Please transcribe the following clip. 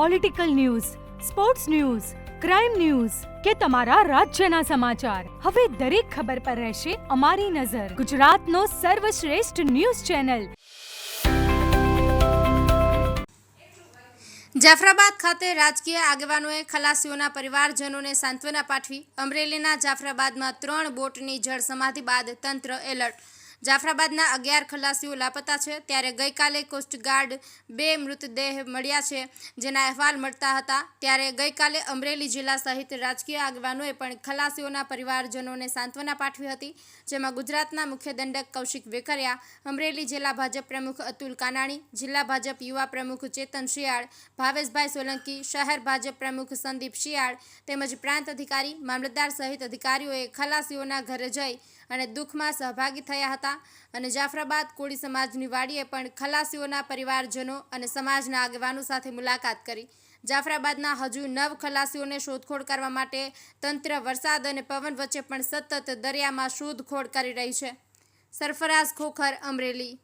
Political news sports news crime news કે તમારા રાજ્યના સમાચાર. હવે દરેક ખબર પર રહેશે અમારી નજર. ગુજરાતનો સર્વશ્રેષ્ઠ ન્યૂઝ ચેનલ. જાફરાબાદ ખાતે રાજકીય આગેવાનોએ ખલાસીઓના પરિવારજનોને સાંત્વના પાઠવી અમરેલીના જાફરાબાદમાં ત્રણ બોટની જળસમાધિ બાદ તંત્ર એલર્ટ જાફરાબાદના અગિયાર ખલાસીઓ લાપતા છે ત્યારે ગઈકાલે કોસ્ટગાર્ડ બે મૃતદેહ મળ્યા છે જેના અહેવાલ મળતા હતા. ત્યારે ગઈકાલે અમરેલી જિલ્લા સહિત રાજકીય આગેવાનોએ પણ ખલાસીઓના પરિવારજનોને સાંત્વના પાઠવી હતી, જેમાં ગુજરાતના મુખ્ય દંડક કૌશિક વેકરિયા, અમરેલી જિલ્લા ભાજપ પ્રમુખ અતુલ કાનાણી, જિલ્લા ભાજપ યુવા પ્રમુખ ચેતન શિયાળ, ભાવેશભાઈ સોલંકી, શહેર ભાજપ પ્રમુખ સંદીપ શિયાળ તેમજ પ્રાંત અધિકારી, મામલતદાર સહિત અધિકારીઓએ ખલાસીઓના ઘરે જઈ અને દુઃખમાં સહભાગી થયા હતા અને જાફરાબાદ કોળી સમાજની વાડીએ પણ ખલાસીઓના પરિવારજનો અને સમાજના આગેવાનો સાથે મુલાકાત કરી. જાફરાબાદના હજુ નવ ખલાસીઓને શોધખોળ કરવા માટે તંત્ર, વરસાદ અને પવન વચ્ચે પણ સતત દરિયામાં શોધખોળ કરી રહી છે. સરફરાઝ ખોખર, અમરેલી.